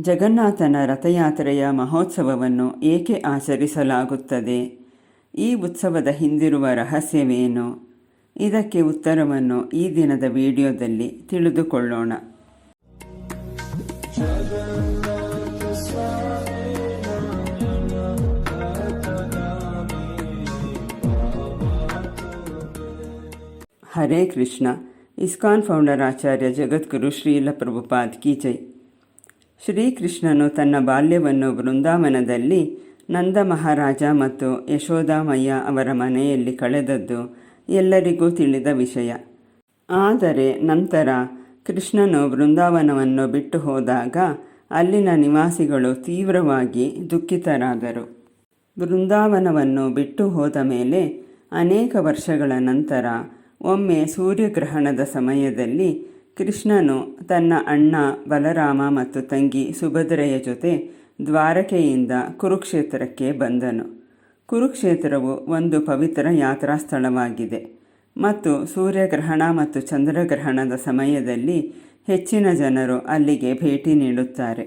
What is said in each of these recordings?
ಜಗನ್ನಾಥನ ರಥಯಾತ್ರೆಯ ಮಹೋತ್ಸವವನ್ನು ಏಕೆ ಆಚರಿಸಲಾಗುತ್ತದೆ? ಈ ಉತ್ಸವದ ಹಿಂದಿರುವ ರಹಸ್ಯವೇನು? ಇದಕ್ಕೆ ಉತ್ತರವನ್ನು ಈ ದಿನದ ವಿಡಿಯೋದಲ್ಲಿ ತಿಳಿದುಕೊಳ್ಳೋಣ. ಹರೇ ಕೃಷ್ಣ. ಇಸ್ಕಾನ್ ಫೌಂಡರ್ ಆಚಾರ್ಯ ಜಗದ್ಗುರು ಶ್ರೀಲ ಪ್ರಭುಪಾದ್ ಕಿ ಜೈ. ಶ್ರೀಕೃಷ್ಣನು ತನ್ನ ಬಾಲ್ಯವನ್ನು ಬೃಂದಾವನದಲ್ಲಿ ನಂದ ಮಹಾರಾಜ ಮತ್ತು ಯಶೋಧಾಮಯ್ಯ ಅವರ ಮನೆಯಲ್ಲಿ ಕಳೆದದ್ದು ಎಲ್ಲರಿಗೂ ತಿಳಿದ ವಿಷಯ. ಆದರೆ ನಂತರ ಕೃಷ್ಣನು ಬೃಂದಾವನವನ್ನು ಬಿಟ್ಟು ಹೋದಾಗ ಅಲ್ಲಿನ ನಿವಾಸಿಗಳು ತೀವ್ರವಾಗಿ ದುಃಖಿತರಾದರು. ಬೃಂದಾವನವನ್ನು ಬಿಟ್ಟು ಹೋದ ಮೇಲೆ ಅನೇಕ ವರ್ಷಗಳ ನಂತರ ಒಮ್ಮೆ ಸೂರ್ಯಗ್ರಹಣದ ಸಮಯದಲ್ಲಿ ಕೃಷ್ಣನು ತನ್ನ ಅಣ್ಣ ಬಲರಾಮ ಮತ್ತು ತಂಗಿ ಸುಭದ್ರೆಯ ಜೊತೆ ದ್ವಾರಕೆಯಿಂದ ಕುರುಕ್ಷೇತ್ರಕ್ಕೆ ಬಂದನು. ಕುರುಕ್ಷೇತ್ರವು ಒಂದು ಪವಿತ್ರ ಯಾತ್ರಾ ಸ್ಥಳವಾಗಿದೆ ಮತ್ತು ಸೂರ್ಯಗ್ರಹಣ ಮತ್ತು ಚಂದ್ರಗ್ರಹಣದ ಸಮಯದಲ್ಲಿ ಹೆಚ್ಚಿನ ಜನರು ಅಲ್ಲಿಗೆ ಭೇಟಿ ನೀಡುತ್ತಾರೆ.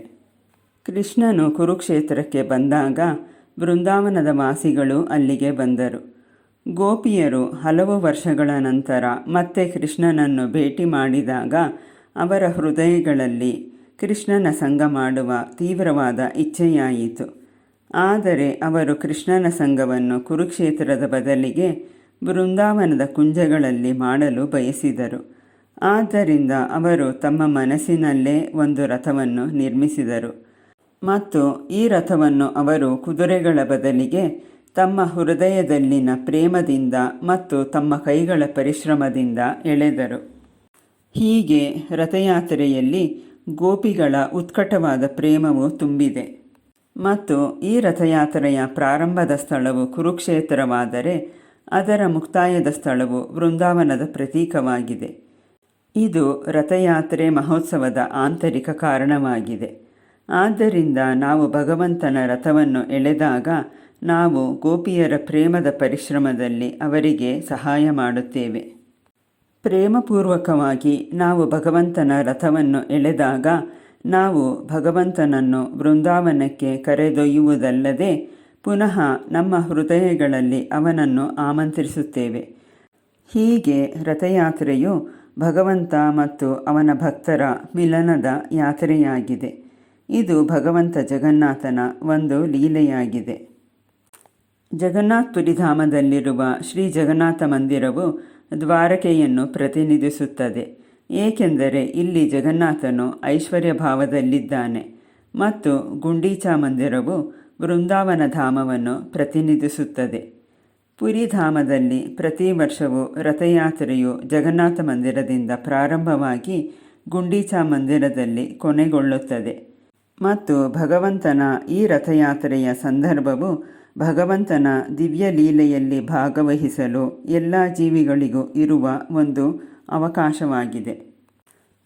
ಕೃಷ್ಣನು ಕುರುಕ್ಷೇತ್ರಕ್ಕೆ ಬಂದಾಗ ಬೃಂದಾವನದ ವಾಸಿಗಳು ಅಲ್ಲಿಗೆ ಬಂದರು. ಗೋಪಿಯರು ಹಲವು ವರ್ಷಗಳ ನಂತರ ಮತ್ತೆ ಕೃಷ್ಣನನ್ನು ಭೇಟಿ ಮಾಡಿದಾಗ ಅವರ ಹೃದಯಗಳಲ್ಲಿ ಕೃಷ್ಣನ ಸಂಗ ಮಾಡುವ ತೀವ್ರವಾದ ಇಚ್ಛೆಯಾಯಿತು. ಆದರೆ ಅವರು ಕೃಷ್ಣನ ಸಂಘವನ್ನು ಕುರುಕ್ಷೇತ್ರದ ಬದಲಿಗೆ ಬೃಂದಾವನದ ಕುಂಜಗಳಲ್ಲಿ ಮಾಡಲು ಬಯಸಿದರು. ಆದ್ದರಿಂದ ಅವರು ತಮ್ಮ ಮನಸ್ಸಿನಲ್ಲೇ ಒಂದು ರಥವನ್ನು ನಿರ್ಮಿಸಿದರು. ಮತ್ತು ಈ ರಥವನ್ನು ಅವರು ಕುದುರೆಗಳ ಬದಲಿಗೆ ತಮ್ಮ ಹೃದಯದಲ್ಲಿನ ಪ್ರೇಮದಿಂದ ಮತ್ತು ತಮ್ಮ ಕೈಗಳ ಪರಿಶ್ರಮದಿಂದ ಎಳೆದರು. ಹೀಗೆ ರಥಯಾತ್ರೆಯಲ್ಲಿ ಗೋಪಿಗಳ ಉತ್ಕಟವಾದ ಪ್ರೇಮವು ತುಂಬಿದೆ. ಮತ್ತು ಈ ರಥಯಾತ್ರೆಯ ಪ್ರಾರಂಭದ ಸ್ಥಳವು ಕುರುಕ್ಷೇತ್ರವಾದರೆ ಅದರ ಮುಕ್ತಾಯದ ಸ್ಥಳವು ವೃಂದಾವನದ ಪ್ರತೀಕವಾಗಿದೆ. ಇದು ರಥಯಾತ್ರೆ ಮಹೋತ್ಸವದ ಆಂತರಿಕ ಕಾರಣವಾಗಿದೆ. ಆದ್ದರಿಂದ ನಾವು ಭಗವಂತನ ರಥವನ್ನು ಎಳೆದಾಗ ನಾವು ಗೋಪಿಯರ ಪ್ರೇಮದ ಪರಿಶ್ರಮದಲ್ಲಿ ಅವರಿಗೆ ಸಹಾಯ ಮಾಡುತ್ತೇವೆ. ಪ್ರೇಮಪೂರ್ವಕವಾಗಿ ನಾವು ಭಗವಂತನ ರಥವನ್ನು ಎಳೆದಾಗ ನಾವು ಭಗವಂತನನ್ನು ಬೃಂದಾವನಕ್ಕೆ ಕರೆದೊಯ್ಯುವುದಲ್ಲದೆ ಪುನಃ ನಮ್ಮ ಹೃದಯಗಳಲ್ಲಿ ಅವನನ್ನು ಆಮಂತ್ರಿಸುತ್ತೇವೆ. ಹೀಗೆ ರಥಯಾತ್ರೆಯು ಭಗವಂತ ಮತ್ತು ಅವನ ಭಕ್ತರ ಮಿಲನದ ಯಾತ್ರೆಯಾಗಿದೆ. ಇದು ಭಗವಂತ ಜಗನ್ನಾಥನ ಒಂದು ಲೀಲೆಯಾಗಿದೆ. ಜಗನ್ನಾಥ್ಪುರಿಧಾಮದಲ್ಲಿರುವ ಶ್ರೀ ಜಗನ್ನಾಥ ಮಂದಿರವು ದ್ವಾರಕೆಯನ್ನು ಪ್ರತಿನಿಧಿಸುತ್ತದೆ. ಏಕೆಂದರೆ ಇಲ್ಲಿ ಜಗನ್ನಾಥನು ಐಶ್ವರ್ಯ ಭಾವದಲ್ಲಿದ್ದಾನೆ ಮತ್ತು ಗುಂಡೀಚಾ ಮಂದಿರವು ವೃಂದಾವನ ಧಾಮವನ್ನು ಪ್ರತಿನಿಧಿಸುತ್ತದೆ ಪುರಿಧಾಮದಲ್ಲಿ ಪ್ರತಿ ವರ್ಷವೂ ರಥಯಾತ್ರೆಯು ಜಗನ್ನಾಥ ಮಂದಿರದಿಂದ ಪ್ರಾರಂಭವಾಗಿ ಗುಂಡೀಚಾ ಮಂದಿರದಲ್ಲಿ ಕೊನೆಗೊಳ್ಳುತ್ತದೆ. ಮತ್ತು ಭಗವಂತನ ಈ ರಥಯಾತ್ರೆಯ ಸಂದರ್ಭವು ಭಗವಂತನ ದಿವ್ಯ ಲೀಲೆಯಲ್ಲಿ ಭಾಗವಹಿಸಲು ಎಲ್ಲ ಜೀವಿಗಳಿಗೂ ಇರುವ ಒಂದು ಅವಕಾಶವಾಗಿದೆ.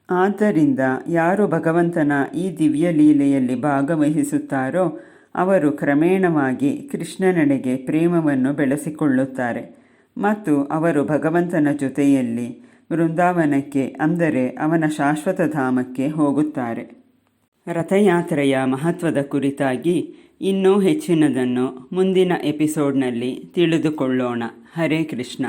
ಆದ್ದರಿಂದ ಯಾರು ಭಗವಂತನ ಈ ದಿವ್ಯ ಲೀಲೆಯಲ್ಲಿ ಭಾಗವಹಿಸುತ್ತಾರೋ ಅವರು ಕ್ರಮೇಣವಾಗಿ ಕೃಷ್ಣನಡೆಗೆ ಪ್ರೇಮವನ್ನು ಬೆಳೆಸಿಕೊಳ್ಳುತ್ತಾರೆ. ಮತ್ತು ಅವರು ಭಗವಂತನ ಜೊತೆಯಲ್ಲಿ ವೃಂದಾವನಕ್ಕೆ ಅಂದರೆ ಅವನ ಶಾಶ್ವತ ಧಾಮಕ್ಕೆ ಹೋಗುತ್ತಾರೆ. ರಥಯಾತ್ರೆಯ ಮಹತ್ವದ ಕುರಿತಾಗಿ ಇನ್ನೂ ಹೆಚ್ಚಿನದನ್ನು ಮುಂದಿನ ಎಪಿಸೋಡ್ನಲ್ಲಿ ತಿಳಿದುಕೊಳ್ಳೋಣ. ಹರೇ ಕೃಷ್ಣ.